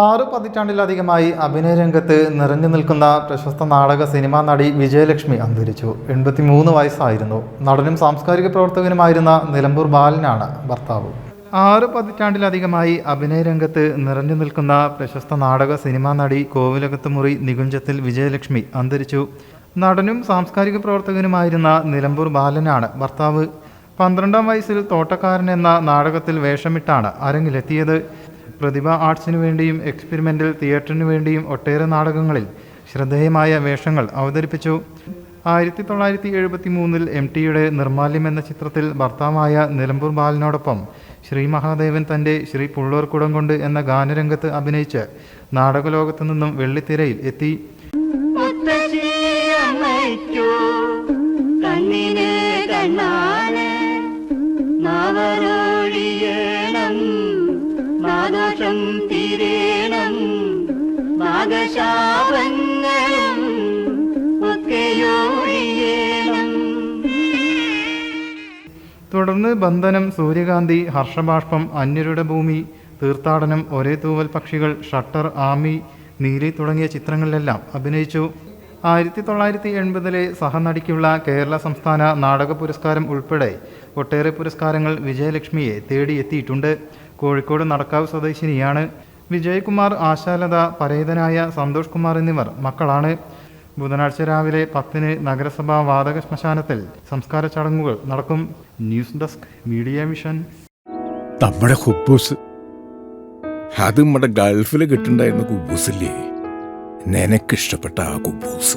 ആറ് പതിറ്റാണ്ടിലധികമായി അഭിനയ രംഗത്ത് നിറഞ്ഞു നിൽക്കുന്ന പ്രശസ്ത നാടക സിനിമാ നടി വിജയലക്ഷ്മി അന്തരിച്ചു. എൺപത്തിമൂന്ന് വയസ്സായിരുന്നു. നടനും സാംസ്കാരിക പ്രവർത്തകനുമായിരുന്ന നിലമ്പൂർ ബാലനാണ് ഭർത്താവ്. ആറ് പതിറ്റാണ്ടിലധികമായി അഭിനയ രംഗത്ത് നിറഞ്ഞു നിൽക്കുന്ന പ്രശസ്ത നാടക സിനിമാ നടി കോവിലകത്ത് മുറി നികുഞ്ചത്തിൽ വിജയലക്ഷ്മി അന്തരിച്ചു. നടനും സാംസ്കാരിക പ്രവർത്തകനുമായിരുന്ന നിലമ്പൂർ ബാലനാണ് ഭർത്താവ്. പന്ത്രണ്ടാം വയസ്സിൽ തോട്ടക്കാരൻ എന്ന നാടകത്തിൽ വേഷമിട്ടാണ് അരങ്ങിലെത്തിയത്. പ്രതിഭ ആർട്സിനു വേണ്ടിയും എക്സ്പെരിമെന്റൽ തിയേറ്ററിനു വേണ്ടിയും ഒട്ടേറെ നാടകങ്ങളിൽ ശ്രദ്ധേയമായ വേഷങ്ങൾ അവതരിപ്പിച്ചു. ആയിരത്തി തൊള്ളായിരത്തി എഴുപത്തി മൂന്നിൽ എം ടിയുടെ നിർമാല്യം എന്ന ചിത്രത്തിൽ ഭർത്താവായ നിലമ്പൂർ ബാലനോടൊപ്പം ശ്രീ മഹാദേവൻ തന്റെ ശ്രീ പുള്ളൂർക്കുടം കൊണ്ട് എന്ന ഗാനരംഗത്ത് അഭിനയിച്ച് നാടകലോകത്തു നിന്നും വെള്ളിത്തിരയിൽ എത്തി. നാദോഷം തീരേണം നാഗശാപങ്ങളും ഒക്കെയൊഴിയണം. തുടർന്ന് ബന്ധനം സൂര്യകാന്തി ഹർഷബാഷ്പം അന്യരുടെ ഭൂമി തീർത്ഥാടനം ഒരേ തൂവൽ പക്ഷികൾ ഷട്ടർ ആമി നീലി തുടങ്ങിയ ചിത്രങ്ങളിലെല്ലാം അഭിനയിച്ചു. ആയിരത്തി തൊള്ളായിരത്തി എൺപതിലെ സഹനടിക്കുള്ള കേരള സംസ്ഥാന നാടക പുരസ്കാരം ഉൾപ്പെടെ ഒട്ടേറെ പുരസ്കാരങ്ങൾ വിജയലക്ഷ്മിയെ തേടിയെത്തിയിട്ടുണ്ട്. കോഴിക്കോട് നടക്കാവ് സ്വദേശിനിയാണ്. വിജയകുമാർ ആശാലത പരേതനായ സന്തോഷ് കുമാർ എന്നിവർ മക്കളാണ്. ബുധനാഴ്ച രാവിലെ പത്തിന് നഗരസഭാ വാതക ശ്മശാനത്തിൽ സംസ്കാര ചടങ്ങുകൾ നടക്കും. News desk media mission. നമ്മുടെ ഹുബൂസ് അത് നമ്മുടെ ഗൾഫിൽ കിട്ടുണ്ടായിരുന്ന കുബൂസില്ലേ? നിനക്കിഷ്ടപ്പെട്ട ആ കുബൂസ്.